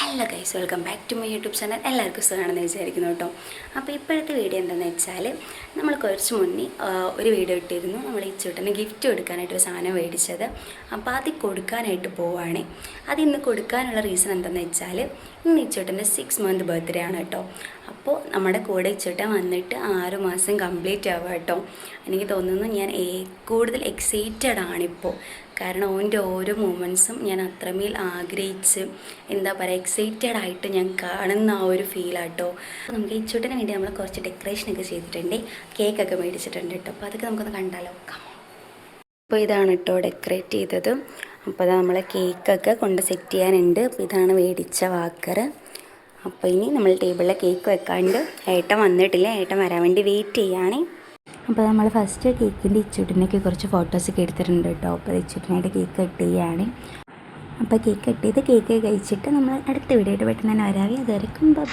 Hello guys welcome back to my YouTube channel എല്ലാവർക്കും സുഖമാണെന്ന് വിചാരിക്കുന്നു കേട്ടോ. അപ്പോൾ ഇപ്പോഴത്തെ വീഡിയോ എന്താണെന്ന് വെച്ചാൽ നമ്മൾ കുറച്ച് മുന്നേ ഒരു വീഡിയോ ഇട്ടിരുന്നു. നമ്മൾ ഈ ചുട്ടന് ഗിഫ്റ്റ് കൊടുക്കാനായിട്ട് ഒരു സാധനം മേടിച്ചത്. അപ്പോൾ അത് കൊടുക്കാനായിട്ട് പോവുകയാണ് അത് ഇന്ന് കൊടുക്കാനുള്ള റീസൺ എന്താണെന്ന് വെച്ചാൽ ഇന്ന് ഈ ചുട്ടന്റെ സിക്സ് മന്ത് ബർത്ത്ഡേ ആണ് കേട്ടോ. അപ്പോൾ നമ്മുടെ കൂടെ ഈ ചുട്ടൻ വന്നിട്ട് ആറ് മാസം കംപ്ലീറ്റ് ആവുക കേട്ടോ. എനിക്ക് തോന്നുന്നു ഞാൻ കൂടുതൽ എക്സൈറ്റഡ് ആണിപ്പോൾ കാരണം ഓന്റെ ഓരോ മൂമെന്റ്സും ഞാൻ അത്രമേൽ ആഗ്രഹിച്ച് എന്താ പറയുക എക്സൈറ്റഡ് ആയിട്ട് ഞാൻ കാണുന്ന ആ ഒരു ഫീലാട്ടോ നമുക്ക് ഈ ചുട്ടിന് വേണ്ടി നമ്മൾ കുറച്ച് ഡെക്കറേഷനൊക്കെ ചെയ്തിട്ടുണ്ട്. കേക്കൊക്കെ മേടിച്ചിട്ടുണ്ട് കേട്ടോ അപ്പോൾ അതൊക്കെ നമുക്കൊന്ന് കണ്ടാലോ? അപ്പോൾ ഇതാണ് കേട്ടോ ഡെക്കറേറ്റ് ചെയ്തത്. അപ്പോൾ അത് നമ്മളെ കേക്കൊക്കെ കൊണ്ട് സെറ്റ് ചെയ്യാനുണ്ട്. അപ്പോൾ ഇതാണ് മേടിച്ച വാക്കർ. അപ്പോൾ ഇനി നമ്മൾ ടേബിളിൽ കേക്ക് വെക്കാണ്ട് ഏട്ടൻ വന്നിട്ടില്ല. ഏട്ടൻ വരാൻ വേണ്ടി വെയിറ്റ് ചെയ്യുകയാണേ അപ്പോൾ നമ്മൾ ഫസ്റ്റ് കേക്കിന്റെ ഇച്ചുട്ടിനൊക്കെ കുറച്ച് ഫോട്ടോസൊക്കെ എടുത്തിട്ടുണ്ട് കേട്ടോ. അപ്പോൾ ഇച്ചുട്ടിനായിട്ട് കേക്ക് കട്ട് ചെയ്യുകയാണ്. അപ്പോൾ കേക്ക് കട്ട് ചെയ്ത് കേക്ക് കഴിച്ചിട്ട് നമ്മൾ അടുത്ത വീഡിയോ ആയിട്ട് പെട്ടെന്ന് തന്നെ വരാവേ. അതുവരെക്കും ബൈ